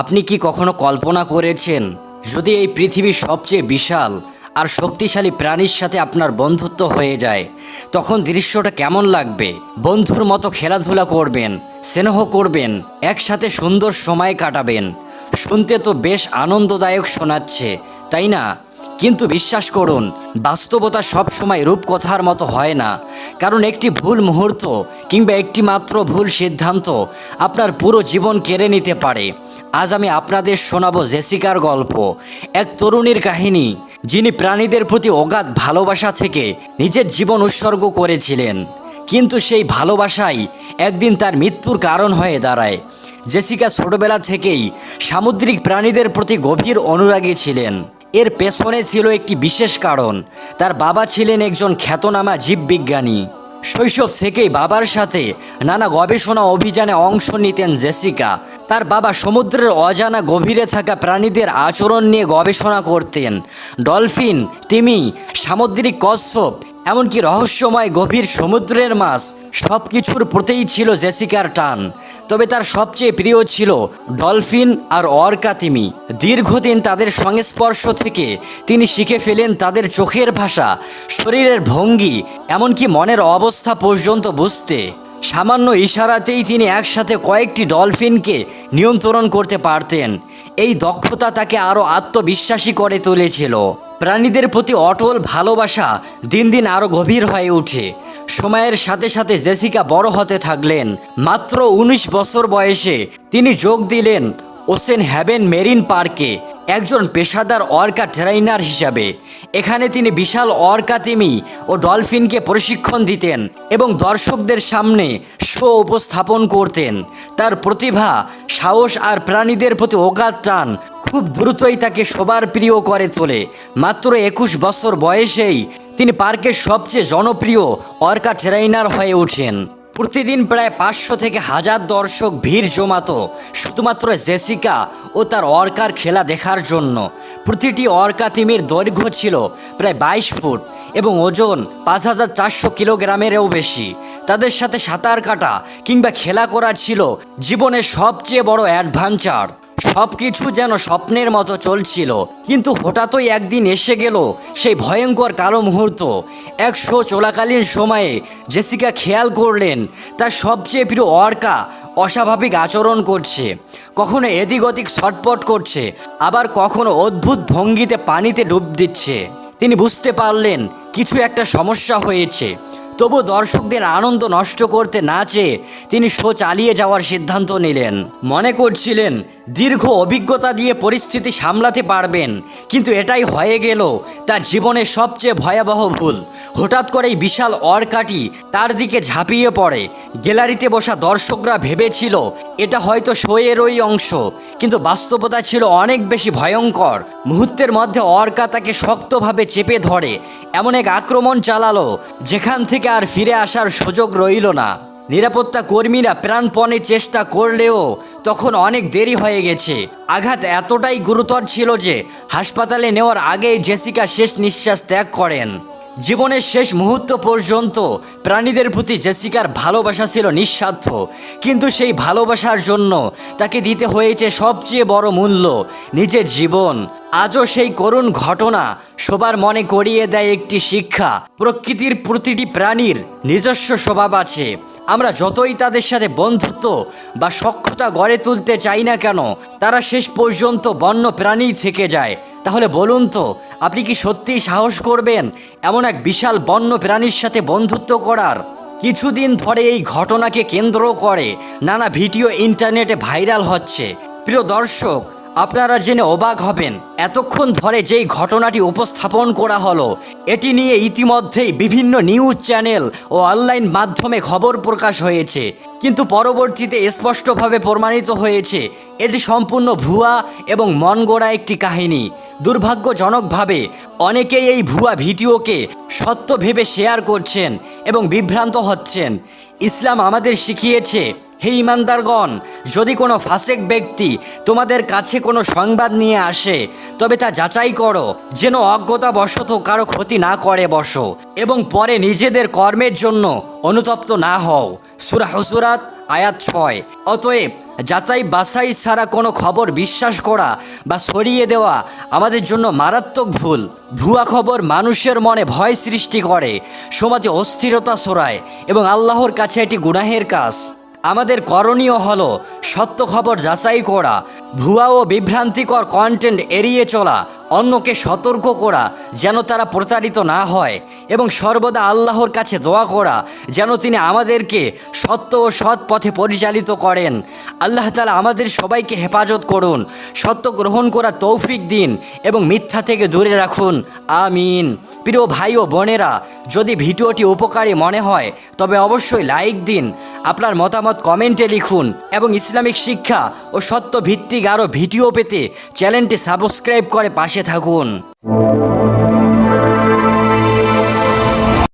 আপনি কি কখনো কল্পনা করেছেন যদি এই পৃথিবীর সবচেয়ে বিশাল আর শক্তিশালী প্রাণীর সাথে আপনার বন্ধুত্ব হয়ে যায়, তখন দৃশ্যটা কেমন লাগবে? বন্ধুর মতো খেলাধুলা করবেন, স্নেহ করবেন, একসাথে সুন্দর সময় কাটাবেন। শুনতে তো বেশ আনন্দদায়ক শোনাচ্ছে, তাই না? কিন্তু বিশ্বাস করুন, বাস্তবতা সবসময় রূপকথার মতো হয় না। কারণ একটি ভুল মুহূর্ত কিংবা একটি মাত্র ভুল সিদ্ধান্ত আপনার পুরো জীবন কেড়ে নিতে পারে। আজ আমি আপনাদের শোনাবো জেসিকার গল্প, এক তরুণীর কাহিনী, যিনি প্রাণীদের প্রতি অগাধ ভালোবাসা থেকে নিজের জীবন উৎসর্গ করেছিলেন। কিন্তু সেই ভালোবাসাই একদিন তার মৃত্যুর কারণ হয়ে দাঁড়ায়। জেসিকা ছোটবেলা থেকেই সামুদ্রিক প্রাণীদের প্রতি গভীর অনুরাগী ছিলেন। এর পেছনে ছিল একটি বিশেষ কারণ। তার বাবা ছিলেন একজন খ্যাতনামা জীববিজ্ঞানী। শৈশব থেকেই বাবার সাথে নানা গবেষণা অভিযানে অংশ নিতেন জেসিকা। তার বাবা সমুদ্রের অজানা গভীরে থাকা প্রাণীদের আচরণ নিয়ে গবেষণা করতেন। ডলফিন তিমি সামুদ্রিক কচ্ছপ এমনকি রহস্যময় গভীর সমুদ্রের মাছ সব কিছুর প্রতিই ছিল জেসিকার টান। তবে তার সবচেয়ে প্রিয় ছিল ডলফিন আর অর্কা তিমি। দীর্ঘদিন তাদের সংস্পর্শ থেকে তিনি শিখে ফেলেন তাদের চোখের ভাষা, শরীরের ভঙ্গি, এমনকি মনের অবস্থা পর্যন্ত বুঝতে। সামান্য ইশারাতেই তিনি একসাথে কয়েকটি ডলফিনকে নিয়ন্ত্রণ করতে পারতেন। এই দক্ষতা তাকে আরও আত্মবিশ্বাসী করে তুলেছিল। প্রাণীদের প্রতি অটল ভালোবাসা দিন দিন আরও গভীর হয়ে ওঠে সময়ের সাথে সাথে জেসিকা বড় হতে থাকলেন। মাত্র উনিশ বছর বয়সে তিনি যোগ দিলেন ওসেন হ্যাভেন মেরিন পার্কে, একজন পেশাদার অর্কা ট্রেইনার হিসাবে। এখানে তিনি বিশাল অর্কা তিমি ও ডলফিনকে প্রশিক্ষণ দিতেন এবং দর্শকদের সামনে শো উপস্থাপন করতেন। তার প্রতিভা, সাহস আর প্রাণীদের প্রতি অগাধ টান খুব দ্রুতই তাকে সবার প্রিয় করে চলে। মাত্র একুশ বছর বয়সেই তিনি পার্কের সবচেয়ে জনপ্রিয় অর্কা ট্রেইনার হয়ে ওঠেন। প্রতিদিন প্রায় পাঁচশো থেকে হাজার দর্শক ভিড় জমাতো শুধুমাত্র জেসিকা ও তার অর্কার খেলা দেখার জন্য। প্রতিটি অর্কা তিমির দৈর্ঘ্য ছিল প্রায় বাইশ ফুট এবং ওজন পাঁচ হাজার চারশো কিলোগ্রামেরও বেশি। তাদের সাথে সাঁতার কাটা কিংবা খেলা করা ছিল জীবনের সবচেয়ে বড় অ্যাডভেঞ্চার। সব কিছু যেন স্বপ্নের মতো চলছিল। কিন্তু হঠাৎই একদিন এসে গেল সেই ভয়ঙ্কর কালো মুহূর্ত। এক শো চলাকালীন সময়ে জেসিকা খেয়াল করলেন, তার সবচেয়ে প্রিয় অর্কা অস্বাভাবিক আচরণ করছে। কখনো এদিক ওদিক ছটপট করছে, আবার কখনো অদ্ভুত ভঙ্গিতে পানিতে ডুব দিচ্ছে। তিনি বুঝতে পারলেন, কিছু একটা সমস্যা হয়েছে। তবু দর্শকদের আনন্দ নষ্ট করতে না চেয়ে তিনি শো চালিয়ে যাওয়ার সিদ্ধান্ত নিলেন। মনে করছিলেন, দীর্ঘ অভিজ্ঞতা দিয়ে পরিস্থিতি সামলাতে পারবেন, কিন্তু এটাই হয়ে গেল তার জীবনের সবচেয়ে ভয়াবহ ভুল। হঠাৎ করেই বিশাল অরকাটি তার দিকে ঝাঁপিয়ে পড়ে। গ্যালারিতে বসা দর্শকরা ভেবেছিল, এটা হয়তো শোয়েরই অংশ, কিন্তু বাস্তবতা ছিল অনেক বেশি ভয়ঙ্কর। মুহূর্তের মধ্যে অর্কা তাকে শক্তভাবে চেপে ধরে, এমন এক আক্রমণ চালালো, যেখান থেকে আর ফিরে আসার সুযোগ রইল না। নিরাপত্তা কর্মীরা প্রাণপণে চেষ্টা করলেও তখন অনেক দেরি হয়ে গেছে। আঘাত এতটাই গুরুতর ছিল যে হাসপাতালে নেওয়ার আগেই জেসিকা শেষ নিঃশ্বাস ত্যাগ করেন। জীবনের শেষ মুহূর্ত পর্যন্ত প্রাণীদের প্রতি জেসিকার ভালোবাসা ছিল নিঃস্বার্থ। কিন্তু সেই ভালোবাসার জন্য তাকে দিতে হয়েছে সবচেয়ে বড় মূল্য, নিজের জীবন। আজও সেই করুণ ঘটনা সবার মনে করিয়ে দেয় একটি শিক্ষা, প্রকৃতির প্রতিটি প্রাণীর নিজস্ব স্বভাব আছে। আমরা যতই তাদের সাথে বন্ধুত্ব বা সক্ষতা গড়ে তুলতে চাই না কেন, তারা শেষ পর্যন্ত বন্য প্রাণী থেকে যায়। তাহলে বলুন তো, আপনি কি সত্যিই সাহস করবেন এমন এক বিশাল বন্য প্রাণীর সাথে বন্ধুত্ব করার? কিছুদিন ধরে এই ঘটনাকে কেন্দ্র করে নানা ভিডিও ইন্টারনেটে ভাইরাল হচ্ছে। প্রিয় দর্শক আপনারা জেনে অবাক হবেন, এতক্ষণ ধরে যেই ঘটনাটি উপস্থাপন করা হলো, এটি নিয়ে ইতিমধ্যেই বিভিন্ন নিউজ চ্যানেল ও অনলাইন মাধ্যমে খবর প্রকাশ হয়েছে। কিন্তু পরবর্তীতে স্পষ্টভাবে প্রমাণিত হয়েছে, এটি সম্পূর্ণ ভুয়া এবং মন গড়া একটি কাহিনী। দুর্ভাগ্যজনকভাবে, অনেকেই এই ভুয়া ভিডিওকে সত্য ভেবে শেয়ার করছেন এবং বিভ্রান্ত হচ্ছেন। ইসলাম আমাদের শিখিয়েছে হে ইমানদারগণ, যদি কোনো ফাসেক ব্যক্তি তোমাদের কাছে কোনো সংবাদ নিয়ে আসে, তবে তা যাচাই করো, যেন অজ্ঞতাবশত কারও ক্ষতি না করে বসো, এবং পরে নিজেদের কর্মের জন্য অনুতপ্ত না হও। সুরা হসুরাত আয়াত ছয়। অতএব যাচাই বাছাই ছাড়া কোনো খবর বিশ্বাস করা বা সরিয়ে দেওয়া আমাদের জন্য মারাত্মক ভুল। ভুয়া খবর মানুষের মনে ভয় সৃষ্টি করে, সমাজে অস্থিরতা ছড়ায়, এবং আল্লাহর কাছে এটি গুনাহের কাজ। আমাদের করণীয় হলো সত্য খবর যাচাই করা ভুয়া ও বিভ্রান্তিকর কন্টেন্ট এড়িয়ে চলা অন্যকে সতর্ক করা, যেন তারা প্রতারিত না হয়, এবং সর্বদা আল্লাহর কাছে দোয়া করা, যেন তিনি আমাদেরকে সত্য ও সৎ পথে পরিচালিত করেন। আল্লাহ তালা আমাদের সবাইকে হেফাজত করুন, সত্য গ্রহণ করা তৌফিক দিন, এবং মিথ্যা থেকে দূরে রাখুন। আমিন। প্রিয় ভাই ও বোনেরা, যদি ভিডিওটি উপকারী মনে হয়, তবে অবশ্যই লাইক দিন, আপনার মতামত কমেন্টে লিখুন, এবং ইসলামিক শিক্ষা ও সত্য ভিত্তিক আরও ভিডিও পেতে চ্যানেলটি সাবস্ক্রাইব করে পাশে থাকুন।